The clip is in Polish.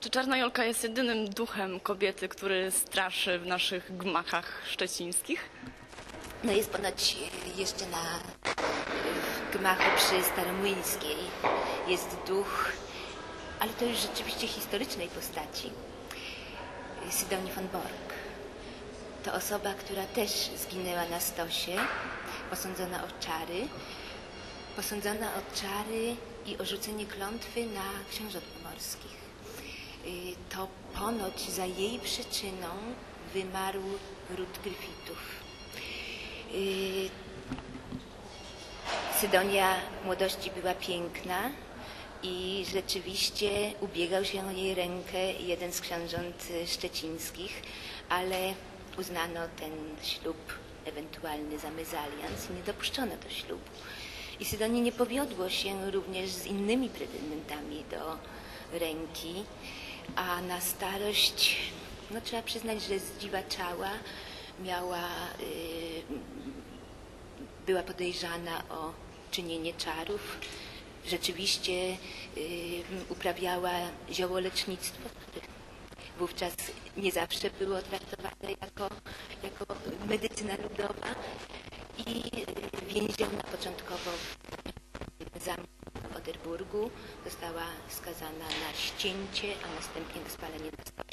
Czy Czarna Jolka jest jedynym duchem kobiety, który straszy w naszych gmachach szczecińskich? No jest ponoć jeszcze na gmachu przy Staromłyńskiej. Jest duch, ale to już rzeczywiście historycznej postaci. Sydonii von Borg. To osoba, która też zginęła na stosie, posądzona o czary. Posądzona o czary i o rzucenie klątwy na książąt pomorskich. Y, To ponoć za jej przyczyną wymarł ród Gryfitów. Y, Sydonia w młodości była piękna i rzeczywiście ubiegał się o jej rękę jeden z książąt y, szczecińskich, ale uznano ten ślub ewentualny za mezalians i nie dopuszczono do ślubu. I Sydonii nie powiodło się również z innymi pretendentami do ręki, a na starość, no trzeba przyznać, że zdziwaczała, miała y, była podejrzana o czynienie czarów. Rzeczywiście y, uprawiała ziołolecznictwo, wówczas nie zawsze było traktowane jako, jako medycyna ludowa i y, więziona początkowo w zamku w Oderburgu. Została skazana na ścięcie, a następnie na spalenie na stole.